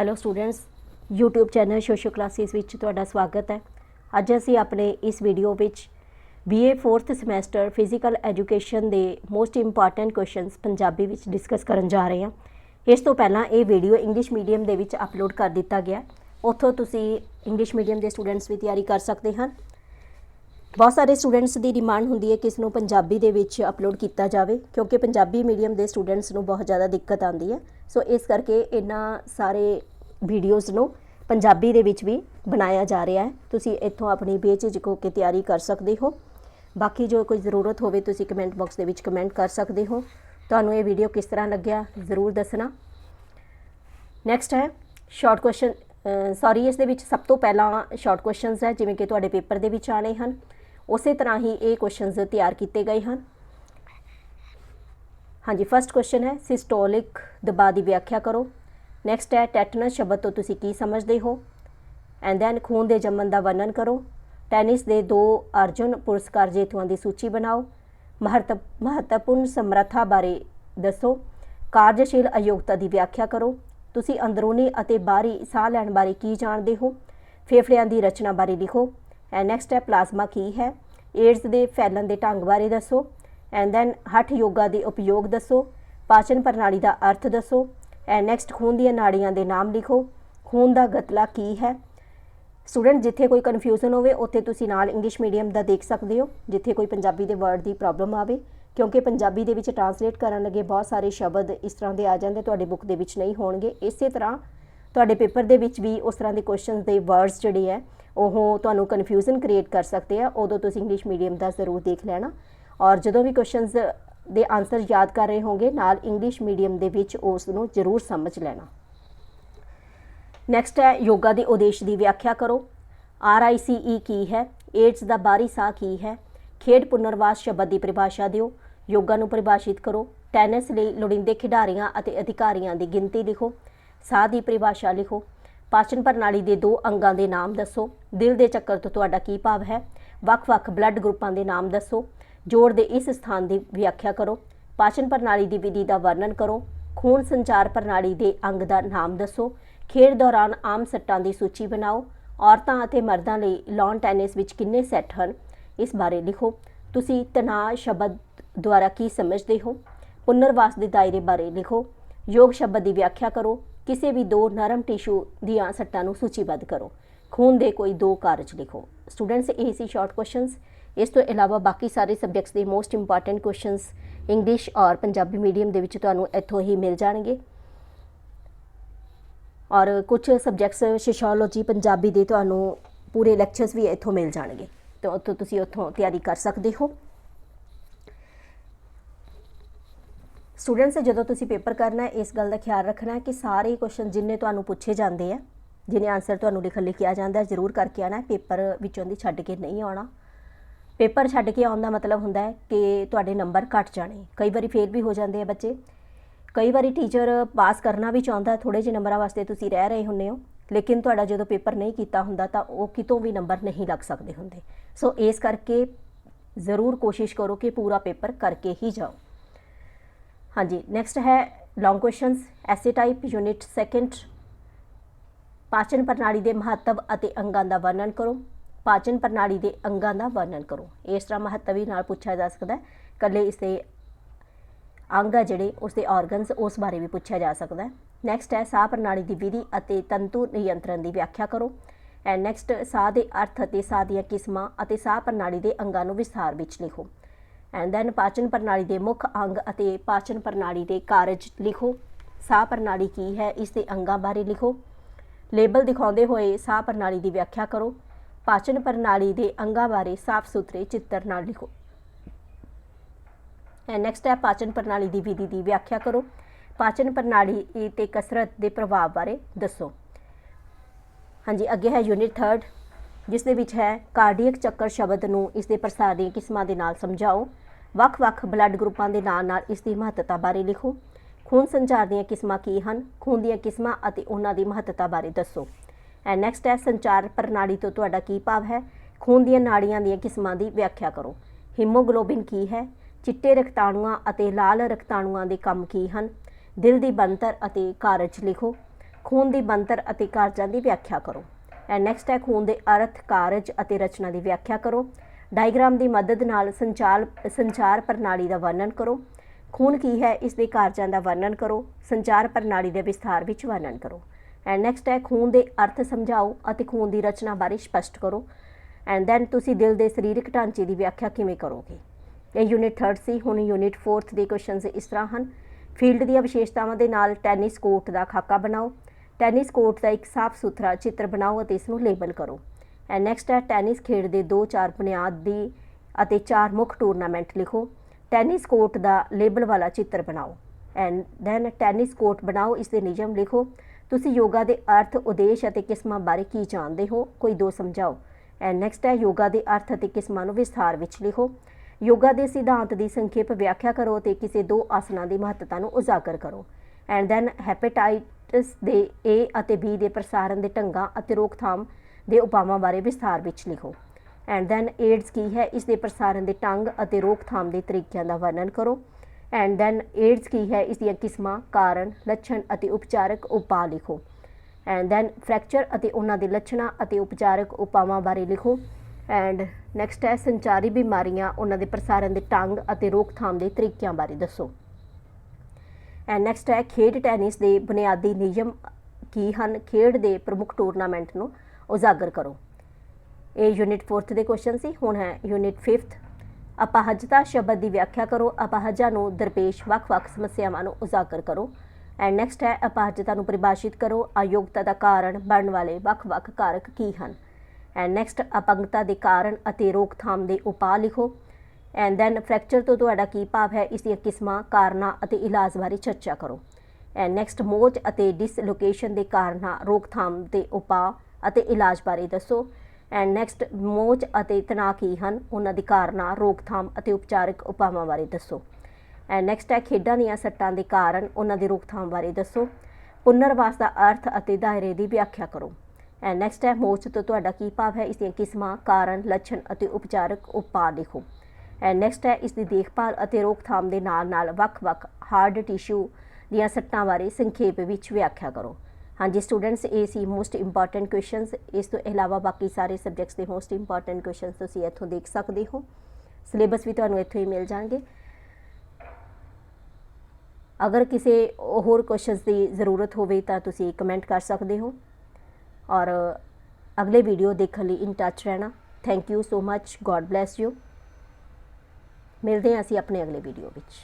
Hello students YouTube channel social classes ਵਿੱਚ ਤੁਹਾਡਾ ਸਵਾਗਤ ਹੈ। ਅੱਜ ਅਸੀਂ ਆਪਣੇ ਇਸ ਵੀਡੀਓ ਵਿੱਚ BA 4th semester physical education ਦੇ ਮੋਸਟ ਇੰਪੋਰਟੈਂਟ ਕੁਐਸਚਨਸ ਪੰਜਾਬੀ ਵਿੱਚ ਡਿਸਕਸ ਕਰਨ ਜਾ ਰਹੇ ਹਾਂ। ਇਸ ਤੋਂ ਪਹਿਲਾਂ ਇਹ ਵੀਡੀਓ ਇੰਗਲਿਸ਼ ਮੀਡੀਅਮ ਦੇ ਵਿੱਚ ਅਪਲੋਡ ਕਰ ਦਿੱਤਾ ਗਿਆ ਉੱਥੋਂ ਤੁਸੀਂ ਇੰਗਲਿਸ਼ ਮੀਡੀਅਮ ਦੇ ਸਟੂਡੈਂਟਸ ਵੀ ਤਿਆਰੀ ਕਰ ਸਕਦੇ ਹਨ। ਬਹੁਤ ਸਾਰੇ ਸਟੂਡੈਂਟਸ ਦੀ ਡਿਮਾਂਡ ਹੁੰਦੀ ਹੈ ਕਿ ਇਸ ਨੂੰ ਪੰਜਾਬੀ ਦੇ ਵਿੱਚ ਅਪਲੋਡ ਕੀਤਾ ਜਾਵੇ, ਕਿਉਂਕਿ ਪੰਜਾਬੀ ਮੀਡੀਅਮ ਦੇ ਸਟੂਡੈਂਟਸ ਨੂੰ ਬਹੁਤ ਜ਼ਿਆਦਾ ਦਿੱਕਤ ਆਉਂਦੀ ਹੈ। ਸੋ ਇਸ ਕਰਕੇ ਇਹਨਾਂ ਸਾਰੇ ਵੀਡੀਓਜ਼ ਨੂੰ ਪੰਜਾਬੀ ਦੇ ਵਿੱਚ ਵੀ ਬਣਾਇਆ ਜਾ ਰਿਹਾ ਹੈ। ਤੁਸੀਂ ਇੱਥੋਂ ਆਪਣੀ ਬੇਝਿਜਕ ਹੋ ਕੇ ਤਿਆਰੀ ਕਰ ਸਕਦੇ ਹੋ। ਬਾਕੀ ਜੋ ਕੋਈ ਜ਼ਰੂਰਤ ਹੋਵੇ, ਤੁਸੀਂ ਕਮੈਂਟ ਬਾਕਸ ਦੇ ਵਿੱਚ ਕਮੈਂਟ ਕਰ ਸਕਦੇ ਹੋ। ਤੁਹਾਨੂੰ ਇਹ ਵੀਡੀਓ ਕਿਸ ਤਰ੍ਹਾਂ ਲੱਗਿਆ, ਜ਼ਰੂਰ ਦੱਸਣਾ। ਨੈਕਸਟ ਹੈ ਸ਼ਾਰਟ ਕੁਐਸਚਨ ਸੌਰੀ ਇਸ ਦੇ ਵਿੱਚ ਸਭ ਤੋਂ ਪਹਿਲਾਂ ਸ਼ਾਰਟ ਕੁਐਸਚਨਸ ਹੈ, ਜਿਵੇਂ ਕਿ ਤੁਹਾਡੇ ਪੇਪਰ ਦੇ ਵਿੱਚ ਆਣੇ ਹਨ। ਉਸੇ ਤਰ੍ਹਾਂ ਹੀ ਇਹ ਕੁਐਸਚਨਸ ਤਿਆਰ ਕੀਤੇ ਗਏ ਹਨ। ਹਾਂਜੀ ਫਰਸਟ ਕੁਐਸਚਨ ਹੈ ਸਿਸਟੋਲਿਕ ਦਬਾਅ ਦੀ ਵਿਆਖਿਆ ਕਰੋ। ਨੈਕਸਟ ਹੈ ਟੈਟਨਸ ਸ਼ਬਦ ਤੋਂ ਤੁਸੀਂ ਕੀ ਸਮਝਦੇ ਹੋ? ਐਂਡ ਦੈਨ ਖੂਨ ਦੇ ਜੰਮਣ ਦਾ ਵਰਣਨ ਕਰੋ। ਟੈਨਿਸ ਦੇ ਦੋ ਅਰਜੁਨ ਪੁਰਸਕਾਰ ਜੇਤੂਆਂ ਦੀ ਸੂਚੀ ਬਣਾਓ। ਮਹੱਤਵ ਮਹੱਤਵਪੂਰਨ ਸਮਰੱਥਾ ਬਾਰੇ ਦੱਸੋ। ਕਾਰਜਸ਼ੀਲ ਅਯੋਗਤਾ ਦੀ ਵਿਆਖਿਆ ਕਰੋ। ਤੁਸੀਂ ਅੰਦਰੂਨੀ ਅਤੇ ਬਾਹਰੀ ਸਾਹ ਲੈਣ ਬਾਰੇ ਕੀ ਜਾਣਦੇ ਹੋ? ਫੇਫੜਿਆਂ ਦੀ ਰਚਨਾ ਬਾਰੇ ਲਿਖੋ। ਐਂਡ ਨੈਕਸਟ ਹੈ ਪਲਾਜ਼ਮਾ ਕੀ ਹੈ? ਏਡਜ਼ ਦੇ ਫੈਲਣ ਦੇ ਢੰਗ ਬਾਰੇ ਦੱਸੋ। ਐਂਡ ਦੈਨ ਹਠ ਯੋਗਾ ਦੇ ਉਪਯੋਗ ਦੱਸੋ। ਪਾਚਨ ਪ੍ਰਣਾਲੀ ਦਾ ਅਰਥ ਦੱਸੋ। ਨੈਕਸਟ ਖੂਨ ਦੀਆਂ ਨਾੜੀਆਂ ਦੇ ਨਾਮ ਲਿਖੋ। ਖੂਨ ਦਾ ਗਤਲਾ ਕੀ ਹੈ? ਸਟੂਡੈਂਟ ਜਿੱਥੇ ਕੋਈ ਕਨਫਿਊਜ਼ਨ ਹੋਵੇ, ਉੱਥੇ ਤੁਸੀਂ ਨਾਲ ਇੰਗਲਿਸ਼ ਮੀਡੀਅਮ ਦਾ ਦੇਖ ਸਕਦੇ ਹੋ, ਜਿੱਥੇ ਕੋਈ ਪੰਜਾਬੀ ਦੇ ਵਰਡ ਦੀ ਪ੍ਰੋਬਲਮ ਆਵੇ। ਕਿਉਂਕਿ ਪੰਜਾਬੀ ਦੇ ਵਿੱਚ ਟਰਾਂਸਲੇਟ ਕਰਨ ਲੱਗੇ ਬਹੁਤ ਸਾਰੇ ਸ਼ਬਦ ਇਸ ਤਰ੍ਹਾਂ ਦੇ ਆ ਜਾਂਦੇ, ਤੁਹਾਡੇ ਬੁੱਕ ਦੇ ਵਿੱਚ ਨਹੀਂ ਹੋਣਗੇ। ਇਸੇ ਤਰ੍ਹਾਂ ਤੁਹਾਡੇ ਪੇਪਰ ਦੇ ਵਿੱਚ ਵੀ ਉਸ ਤਰ੍ਹਾਂ ਦੇ ਕੁਐਸਚਨਸ ਦੇ ਵਰਡਸ ਜਿਹੜੇ ਹੈ, ਉਹ ਤੁਹਾਨੂੰ ਕਨਫਿਊਜ਼ਨ ਕ੍ਰੀਏਟ ਕਰ ਸਕਦੇ ਆ। ਉਦੋਂ ਤੁਸੀਂ ਇੰਗਲਿਸ਼ ਮੀਡੀਅਮ ਦਾ ਜ਼ਰੂਰ ਦੇਖ ਲੈਣਾ। ਔਰ ਜਦੋਂ ਵੀ ਕੁਐਸਚਨਸ ਦੇ ਆਨਸਰ ਯਾਦ ਕਰ ਰਹੇ ਹੋਗੇ ਨਾਲ ਇੰਗਲਿਸ਼ ਮੀਡੀਅਮ ਦੇ ਵਿੱਚ ਉਸ ਨੂੰ ਜ਼ਰੂਰ ਸਮਝ ਲੈਣਾ। ਨੈਕਸਟ ਹੈ, ਯੋਗਾ ਦੇ ਉਦੇਸ਼ ਦੀ ਵਿਆਖਿਆ ਕਰੋ। ਆਰ ਆਈ ਸੀ ਈ ਕੀ ਹੈ? ਏਡਸ ਦਾ ਬਾਹਰੀ ਸਾਹ ਕੀ ਹੈ? ਖੇਡ ਪੁਨਰਵਾਸ ਸ਼ਬਦ ਦੀ ਪਰਿਭਾਸ਼ਾ ਦਿਓ। ਯੋਗਾ ਨੂੰ ਪਰਿਭਾਸ਼ਿਤ ਕਰੋ। ਟੈਨਿਸ ਲਈ ਲੋੜੀਂਦੇ ਖਿਡਾਰੀਆਂ ਅਤੇ ਅਧਿਕਾਰੀਆਂ ਦੀ ਗਿਣਤੀ ਲਿਖੋ। ਸਾਹ ਦੀ ਪਰਿਭਾਸ਼ਾ ਲਿਖੋ। ਪਾਚਨ ਪ੍ਰਣਾਲੀ ਦੇ ਦੋ ਅੰਗਾਂ ਦੇ ਨਾਮ ਦੱਸੋ। ਦਿਲ ਦੇ ਚੱਕਰ ਤੋਂ ਤੁਹਾਡਾ ਕੀ ਭਾਵ ਹੈ? ਵੱਖ-ਵੱਖ ਬਲੱਡ ਗਰੁੱਪਾਂ ਦੇ ਨਾਮ ਦੱਸੋ। ਜੋੜ ਦੇ ਇਸ ਸਥਾਨ ਦੀ ਵਿਆਖਿਆ ਕਰੋ। ਪਾਚਨ ਪ੍ਰਣਾਲੀ ਦੀ ਵਿਧੀ ਦਾ ਵਰਣਨ ਕਰੋ। ਖੂਨ ਸੰਚਾਰ ਪ੍ਰਣਾਲੀ ਦੇ ਅੰਗ ਦਾ ਨਾਮ ਦੱਸੋ। ਖੇਡ ਦੌਰਾਨ ਆਮ ਸੱਟਾਂ ਦੀ ਸੂਚੀ ਬਣਾਓ। ਔਰਤਾਂ ਅਤੇ ਮਰਦਾਂ ਲਈ ਲਾਨ ਟੈਨਿਸ ਵਿੱਚ ਕਿੰਨੇ ਸੈੱਟ ਹਨ? ਇਸ ਬਾਰੇ ਲਿਖੋ। ਤੁਸੀਂ ਤਣਾਅ ਸ਼ਬਦ ਦੁਆਰਾ ਕੀ ਸਮਝਦੇ ਹੋ? ਪੁਨਰਵਾਸ ਦੇ ਦਾਇਰੇ ਬਾਰੇ ਲਿਖੋ। ਯੋਗ ਸ਼ਬਦ ਦੀ ਵਿਆਖਿਆ ਕਰੋ। ਕਿਸੇ ਵੀ ਦੋ ਨਰਮ ਟਿਸ਼ੂ ਦੀਆਂ ਸੱਟਾਂ ਨੂੰ ਸੂਚੀਬੱਧ ਕਰੋ। ਖੂਨ ਦੇ ਕੋਈ ਦੋ ਕਾਰਜ ਲਿਖੋ। ਸਟੂਡੈਂਟਸ, ਇਹ ਸੀ ਸ਼ਾਰਟ ਕੁਐਸਚਨਸ ਇਸ ਤੋਂ ਇਲਾਵਾ ਬਾਕੀ ਸਾਰੇ ਸਬਜੈਕਟਸ ਦੇ ਮੋਸਟ ਇੰਪੋਰਟੈਂਟ ਕੁਐਸਚਨਸ ਇੰਗਲਿਸ਼ ਔਰ ਪੰਜਾਬੀ ਮੀਡੀਅਮ ਦੇ ਵਿੱਚ ਤੁਹਾਨੂੰ ਇੱਥੋਂ ਹੀ ਮਿਲ ਜਾਣਗੇ। ਔਰ ਕੁਝ ਸਬਜੈਕਟਸ ਸੋਸ਼ੀਓਲੋਜੀ ਪੰਜਾਬੀ ਦੇ ਤੁਹਾਨੂੰ ਪੂਰੇ ਲੈਕਚਰਸ ਵੀ ਇੱਥੋਂ ਮਿਲ ਜਾਣਗੇ। ਤੇ ਉੱਥੋਂ ਤੁਸੀਂ ਉੱਥੋਂ ਤਿਆਰੀ ਕਰ ਸਕਦੇ ਹੋ। ਸਟੂਡੈਂਟਸ ਜਦੋਂ ਤੁਸੀਂ ਪੇਪਰ ਕਰਨਾ ਹੈ, ਇਸ ਗੱਲ ਦਾ ਖਿਆਲ ਰੱਖਣਾ ਕਿ ਸਾਰੇ ਕੁਐਸਚਨ ਜਿੰਨੇ ਤੁਹਾਨੂੰ ਪੁੱਛੇ ਜਾਂਦੇ ਆ ਜਿਹਨੇ ਆਨਸਰ ਤੁਹਾਨੂੰ ਲਿਖਣ ਲਈ ਕਿਹਾ ਜਾਂਦਾ ਜ਼ਰੂਰ ਕਰਕੇ ਆਣਾ ਪੇਪਰ ਵਿੱਚੋਂ ਦੀ ਛੱਡ ਕੇ ਨਹੀਂ ਆਉਣਾ। ਪੇਪਰ ਛੱਡ ਕੇ ਆਉਣ ਦਾ ਮਤਲਬ ਹੁੰਦਾ ਹੈ ਕਿ ਤੁਹਾਡੇ ਨੰਬਰ ਘਟ ਜਾਣੇ। ਕਈ ਵਾਰੀ ਫੇਲ ਵੀ ਹੋ ਜਾਂਦੇ ਆ ਬੱਚੇ। ਕਈ ਵਾਰੀ ਟੀਚਰ ਪਾਸ ਕਰਨਾ ਵੀ ਚਾਹੁੰਦਾ ਥੋੜੇ ਜਿਹੇ ਨੰਬਰਾਂ ਵਾਸਤੇ ਤੁਸੀਂ ਰਹਿ ਰਹੇ ਹੁੰਨੇ ਹੋ, ਲੇਕਿਨ ਤੁਹਾਡਾ ਜਦੋਂ ਪੇਪਰ ਨਹੀਂ ਕੀਤਾ ਹੁੰਦਾ ਤਾਂ ਉਹ ਕਿਤੋਂ ਵੀ ਨੰਬਰ ਨਹੀਂ ਲੱਗ ਸਕਦੇ ਹੁੰਦੇ। ਸੋ ਇਸ ਕਰਕੇ ਜ਼ਰੂਰ ਕੋਸ਼ਿਸ਼ ਕਰੋ ਕਿ ਪੂਰਾ ਪੇਪਰ ਕਰਕੇ ਹੀ ਜਾਓ। ਹਾਂਜੀ ਨੈਕਸਟ ਹੈ ਲੌਂਗ ਕੁਐਸਚਨਸ ਐਸੇ ਟਾਈਪ ਯੂਨਿਟ ਸੈਕੰਡ ਪਾਚਨ ਪ੍ਰਣਾਲੀ ਦੇ ਮਹੱਤਵ ਅਤੇ ਅੰਗਾਂ ਦਾ ਵਰਣਨ ਕਰੋ। ਪਾਚਨ ਪ੍ਰਣਾਲੀ ਦੇ ਅੰਗਾਂ ਦਾ ਵਰਣਨ ਕਰੋ। ਇਸ ਤਰ੍ਹਾਂ ਮਹੱਤਵੀ ਨਾਲ ਪੁੱਛਿਆ ਜਾ ਸਕਦਾ ਹੈ। ਕੱਲੇ ਇਸ ਦੇ ਅੰਗ ਆ ਜਿਹੜੇ, ਉਸ ਦੇ ਆਰਗਨਸ ਉਸ ਬਾਰੇ ਵੀ ਪੁੱਛਿਆ ਜਾ ਸਕਦਾ ਹੈ। ਨੈਕਸਟ ਹੈ, ਸਾਹ ਪ੍ਰਣਾਲੀ ਦੀ ਵਿਧੀ ਅਤੇ ਤੰਤੂ ਨਿਯੰਤਰਣ ਦੀ ਵਿਆਖਿਆ ਕਰੋ। ਐਂਡ ਨੈਕਸਟ ਸਾਹ ਦੇ ਅਰਥ ਅਤੇ ਸਾਹ ਦੀਆਂ ਕਿਸਮਾਂ ਅਤੇ ਸਾਹ ਪ੍ਰਣਾਲੀ ਦੇ ਅੰਗਾਂ ਨੂੰ ਵਿਸਥਾਰ ਵਿੱਚ ਲਿਖੋ। ਐਂਡ ਦੈਨ ਪਾਚਨ ਪ੍ਰਣਾਲੀ ਦੇ ਮੁੱਖ ਅੰਗ ਅਤੇ ਪਾਚਨ ਪ੍ਰਣਾਲੀ ਦੇ ਕਾਰਜ ਲਿਖੋ। ਸਾਹ ਪ੍ਰਣਾਲੀ ਕੀ ਹੈ, ਇਸ ਦੇ ਅੰਗਾਂ ਬਾਰੇ ਲਿਖੋ। ਲੇਬਲ ਦਿਖਾਉਂਦੇ ਹੋਏ ਸਾਹ ਪ੍ਰਣਾਲੀ ਦੀ ਵਿਆਖਿਆ ਕਰੋ। ਪਾਚਨ ਪ੍ਰਣਾਲੀ ਦੇ ਅੰਗਾਂ ਬਾਰੇ ਸਾਫ਼ ਸੁਥਰੇ ਚਿੱਤਰ ਨਾਲ ਲਿਖੋ। ਨੈਕਸਟ ਹੈ, ਪਾਚਨ ਪ੍ਰਣਾਲੀ ਦੀ ਵਿਧੀ ਦੀ ਵਿਆਖਿਆ ਕਰੋ। ਪਾਚਨ ਪ੍ਰਣਾਲੀ ਤੇ ਕਸਰਤ ਦੇ ਪ੍ਰਭਾਵ ਬਾਰੇ ਦੱਸੋ। ਹਾਂਜੀ, ਅੱਗੇ ਹੈ ਯੂਨਿਟ 3 ਜਿਸ ਦੇ ਵਿੱਚ ਹੈ ਕਾਰਡੀਅਕ ਚੱਕਰ ਸ਼ਬਦ ਨੂੰ ਇਸ ਦੇ ਪ੍ਰਸਾਰ ਦੀਆਂ ਕਿਸਮਾਂ ਦੇ ਨਾਲ ਸਮਝਾਓ। ਵੱਖ-ਵੱਖ ਬਲੱਡ ਗਰੁੱਪਾਂ ਦੇ ਨਾਲ ਨਾਲ ਇਸ ਦੀ ਮਹੱਤਤਾ ਬਾਰੇ ਲਿਖੋ। ਖੂਨ ਸੰਚਾਰ ਦੀਆਂ ਕਿਸਮਾਂ ਕੀ ਹਨ? ਖੂਨ ਦੀਆਂ ਕਿਸਮਾਂ ਅਤੇ ਉਹਨਾਂ ਦੀ ਮਹੱਤਤਾ ਬਾਰੇ ਦੱਸੋ। ਐਂਡ ਨੈਕਸਟ ਹੈ, ਸੰਚਾਰ ਪ੍ਰਣਾਲੀ ਤੋਂ ਤੁਹਾਡਾ ਕੀ ਭਾਵ ਹੈ? ਖੂਨ ਦੀਆਂ ਨਾੜੀਆਂ ਦੀਆਂ ਕਿਸਮਾਂ ਦੀ ਵਿਆਖਿਆ ਕਰੋ। ਹੀਮੋਗਲੋਬਿਨ ਕੀ ਹੈ? ਚਿੱਟੇ ਰਕਤਾਣੂਆਂ ਅਤੇ ਲਾਲ ਰਕਤਾਣੂਆਂ ਦੇ ਕੰਮ ਕੀ ਹਨ? ਦਿਲ ਦੀ ਬਣਤਰ ਅਤੇ ਕਾਰਜ ਲਿਖੋ। ਖੂਨ ਦੀ ਬਣਤਰ ਅਤੇ ਕਾਰਜਾਂ ਦੀ ਵਿਆਖਿਆ ਕਰੋ। ਐਂਡ ਨੈਕਸਟ ਹੈ, ਖੂਨ ਦੇ ਅਰਥ, ਕਾਰਜ ਅਤੇ ਰਚਨਾ ਦੀ ਵਿਆਖਿਆ ਕਰੋ। ਡਾਇਗ੍ਰਾਮ ਦੀ ਮਦਦ ਨਾਲ ਸੰਚਾਰ ਸੰਚਾਰ ਪ੍ਰਣਾਲੀ ਦਾ ਵਰਣਨ ਕਰੋ। ਖੂਨ ਕੀ ਹੈ? ਇਸ ਦੇ ਕਾਰਜਾਂ ਦਾ ਵਰਣਨ ਕਰੋ। ਸੰਚਾਰ ਪ੍ਰਣਾਲੀ ਦੇ ਵਿਸਥਾਰ ਵਿੱਚ ਵਰਣਨ ਕਰੋ। ਐਂਡ ਨੈਕਸਟ ਹੈ ਖੂਨ ਦੇ ਅਰਥ ਸਮਝਾਓ ਅਤੇ ਖੂਨ ਦੀ ਰਚਨਾ ਬਾਰੇ ਸਪਸ਼ਟ ਕਰੋ। ਐਂਡ ਦੈਨ ਤੁਸੀਂ ਦਿਲ ਦੇ ਸਰੀਰਕ ਢਾਂਚੇ ਦੀ ਵਿਆਖਿਆ ਕਿਵੇਂ ਕਰੋਗੇ? ਇਹ ਯੂਨਿਟ 3 ਸੀ, ਹੁਣ ਯੂਨਿਟ 4 ਦੇ ਕੁਐਸਚਨਸ ਇਸ ਤਰ੍ਹਾਂ ਹਨ। ਫੀਲਡ ਦੀਆਂ ਵਿਸ਼ੇਸ਼ਤਾਵਾਂ ਦੇ ਨਾਲ ਟੈਨਿਸ ਕੋਰਟ ਦਾ ਖਾਕਾ ਬਣਾਓ। ਟੈਨਿਸ ਕੋਰਟ ਦਾ ਇੱਕ ਸਾਫ਼ ਸੁਥਰਾ ਚਿੱਤਰ ਬਣਾਓ ਅਤੇ ਇਸ ਨੂੰ ਲੇਬਲ ਕਰੋ। ਐਂਡ ਨੈਕਸਟ ਹੈ ਟੈਨਿਸ ਖੇਡ ਦੇ ਦੋ ਚਾਰ ਦੀ ਅਤੇ ਚਾਰ ਮੁੱਖ ਟੂਰਨਾਮੈਂਟ ਲਿਖੋ। ਟੈਨਿਸ ਕੋਰਟ ਦਾ ਲੇਬਲ ਵਾਲਾ ਚਿੱਤਰ ਬਣਾਓ। ਐਂਡ ਦੈਨ ਟੈਨਿਸ ਕੋਰਟ ਬਣਾਓ, ਇਸ ਦੇ ਨਿਯਮ ਲਿਖੋ। ਤੁਸੀਂ ਯੋਗਾ ਦੇ ਅਰਥ, ਉਦੇਸ਼ ਅਤੇ ਕਿਸਮਾਂ ਬਾਰੇ ਕੀ ਜਾਣਦੇ ਹੋ? ਕੋਈ ਦੋ ਸਮਝਾਓ। ਐਂਡ ਨੈਕਸਟ ਹੈ, ਯੋਗਾ ਦੇ ਅਰਥ ਅਤੇ ਕਿਸਮਾਂ ਨੂੰ ਵਿਸਥਾਰ ਵਿੱਚ ਲਿਖੋ। ਯੋਗਾ ਦੇ ਸਿਧਾਂਤ ਦੀ ਸੰਖੇਪ ਵਿਆਖਿਆ ਕਰੋ ਤੇ ਕਿਸੇ ਦੋ ਆਸਨਾਂ ਦੀ ਮਹੱਤਤਾ ਨੂੰ ਉਜਾਗਰ ਕਰੋ। ਐਂਡ ਦੈਨ ਹੈਪੇਟਾਈਟਸ ਦੇ A ਅਤੇ B ਦੇ ਪ੍ਰਸਾਰਣ ਦੇ ਢੰਗਾਂ ਅਤੇ ਰੋਕਥਾਮ ਦੇ ਉਪਾਵਾਂ ਬਾਰੇ ਵਿਸਥਾਰ ਵਿੱਚ ਲਿਖੋ। ਐਂਡ ਦੈਨ ਏਡਸ ਕੀ ਹੈ? ਇਸ ਦੇ ਪ੍ਰਸਾਰਣ ਦੇ ਢੰਗ ਅਤੇ ਰੋਕਥਾਮ ਦੇ ਤਰੀਕਿਆਂ ਦਾ ਵਰਣਨ ਕਰੋ। ਐਂਡ ਦੈਨ ਏਡਸ ਕੀ ਹੈ? ਇਸ ਦੀਆਂ ਕਿਸਮਾਂ, ਕਾਰਨ, ਲੱਛਣ ਅਤੇ ਉਪਚਾਰਕ ਉਪਾਅ ਲਿਖੋ। ਐਂਡ ਦੈਨ ਫ੍ਰੈਕਚਰ ਅਤੇ ਉਹਨਾਂ ਦੇ ਲੱਛਣਾਂ ਅਤੇ ਉਪਚਾਰਕ ਉਪਾਵਾਂ ਬਾਰੇ ਲਿਖੋ। ਐਂਡ ਨੈਕਸਟ ਹੈ, ਸੰਚਾਰੀ ਬਿਮਾਰੀਆਂ, ਉਹਨਾਂ ਦੇ ਪ੍ਰਸਾਰਣ ਦੇ ਢੰਗ ਅਤੇ ਰੋਕਥਾਮ ਦੇ ਤਰੀਕਿਆਂ ਬਾਰੇ ਦੱਸੋ। ਐਂਡ ਨੈਕਸਟ ਹੈ, ਖੇਡ ਟੈਨਿਸ ਦੇ ਬੁਨਿਆਦੀ ਨਿਯਮ ਕੀ ਹਨ? ਖੇਡ ਦੇ ਪ੍ਰਮੁੱਖ ਟੂਰਨਾਮੈਂਟ ਨੂੰ ਉਜਾਗਰ ਕਰੋ। ਇਹ ਯੂਨਿਟ 4th ਦੇ ਕੁਐਸਚਨ ਸੀ, ਹੁਣ ਹੈ ਯੂਨਿਟ 5th ਅਪਾਹਜਤਾ ਸ਼ਬਦ ਦੀ ਵਿਆਖਿਆ ਕਰੋ ਅਪਾਹਜਾ ਨੂੰ ਦਰਪੇਸ਼ ਵੱਖ-ਵੱਖ ਸਮੱਸਿਆਵਾਂ ਨੂੰ ਉਜਾਗਰ ਕਰੋ। ਐਂਡ ਨੈਕਸਟ ਹੈ ਅਪਾਹਜਤਾ ਨੂੰ ਪਰਿਭਾਸ਼ਿਤ ਕਰੋ, ਅਯੋਗਤਾ ਦਾ ਕਾਰਨ ਬਣਨ ਵਾਲੇ ਵੱਖ-ਵੱਖ ਕਾਰਕ ਕੀ ਹਨ। ਐਂਡ ਨੈਕਸਟ ਅਪੰਗਤਾ ਦੇ ਕਾਰਨ ਅਤੇ ਰੋਕਥਾਮ ਦੇ ਉਪਾਅ ਲਿਖੋ। ਐਂਡ ਦੈਨ ਫ੍ਰੈਕਚਰ ਤੋਂ ਤੁਹਾਡਾ ਕੀ ਭਾਵ ਹੈ, ਇਸ ਦੀਆਂ ਕਿਸਮਾਂ, ਕਾਰਨਾਂ ਅਤੇ ਇਲਾਜ ਬਾਰੇ ਚਰਚਾ ਕਰੋ। ਐਂਡ ਨੈਕਸਟ ਮੋਚ ਅਤੇ ਡਿਸਲੋਕੇਸ਼ਨ ਦੇ ਕਾਰਨਾਂ, ਰੋਕਥਾਮ ਦੇ ਉਪਾਅ ਅਤੇ ਇਲਾਜ ਬਾਰੇ ਦੱਸੋ। ਐਂਡ ਨੈਕਸਟ ਮੋਚ ਅਤੇ ਤਣਾਅ ਕੀ ਹਨ? ਉਹਨਾਂ ਦੀ ਕਾਰਨਾਂ, ਰੋਕਥਾਮ ਅਤੇ ਉਪਚਾਰਕ ਉਪਾਵਾਂ ਬਾਰੇ ਦੱਸੋ। ਐਂਡ ਨੈਕਸਟ ਹੈ, ਖੇਡਾਂ ਦੀਆਂ ਸੱਟਾਂ ਦੇ ਕਾਰਨ ਉਹਨਾਂ ਦੀ ਰੋਕਥਾਮ ਬਾਰੇ ਦੱਸੋ। ਪੁਨਰਵਾਸ ਦਾ ਅਰਥ ਅਤੇ ਦਾਇਰੇ ਦੀ ਵਿਆਖਿਆ ਕਰੋ। ਐਂਡ ਨੈਕਸਟ ਹੈ, ਮੋਚ ਤੋਂ ਤੁਹਾਡਾ ਕੀ ਭਾਵ ਹੈ? ਇਸ ਦੀਆਂ ਕਿਸਮਾਂ, ਕਾਰਨ, ਲੱਛਣ ਅਤੇ ਉਪਚਾਰਕ ਉਪਾਅ ਲਿਖੋ ਐਂਡ ਨੈਕਸਟ ਹੈ ਇਸ ਦੀ ਦੇਖਭਾਲ ਅਤੇ ਰੋਕਥਾਮ ਦੇ ਨਾਲ-ਨਾਲ ਵੱਖ-ਵੱਖ ਹਾਰਡ ਟਿਸ਼ੂ ਦੀਆਂ ਸੱਟਾਂ ਬਾਰੇ ਸੰਖੇਪ ਵਿੱਚ ਵਿਆਖਿਆ ਕਰੋ। ਹਾਂਜੀ ਸਟੂਡੈਂਟਸ ਇਹ ਸੀ ਮੋਸਟ ਇੰਪੋਰਟੈਂਟ ਕੁਐਸਚਨਸ ਇਸ ਤੋਂ ਇਲਾਵਾ ਬਾਕੀ ਸਾਰੇ ਸਬਜੈਕਟਸ ਦੇ ਮੋਸਟ ਇੰਪੋਰਟੈਂਟ ਕੁਐਸਚਨਸ ਤੁਸੀਂ ਇੱਥੋਂ ਦੇਖ ਸਕਦੇ ਹੋ। ਸਿਲੇਬਸ ਵੀ ਤੁਹਾਨੂੰ ਇੱਥੋਂ ਹੀ ਮਿਲ ਜਾਣਗੇ। ਅਗਰ ਕਿਸੇ ਹੋਰ ਕੁਐਸਚਨਸ ਦੀ ਜ਼ਰੂਰਤ ਹੋਵੇ ਤਾਂ ਤੁਸੀਂ ਕਮੈਂਟ ਕਰ ਸਕਦੇ ਹੋ। ਔਰ ਅਗਲੇ ਵੀਡੀਓ ਦੇਖਣ ਲਈ ਇਨ ਟੱਚ ਰਹਿਣਾ। Thank you so much god bless you ਮਿਲਦੇ ਹਾਂ ਅਸੀਂ ਆਪਣੇ ਅਗਲੇ ਵੀਡੀਓ ਵਿੱਚ।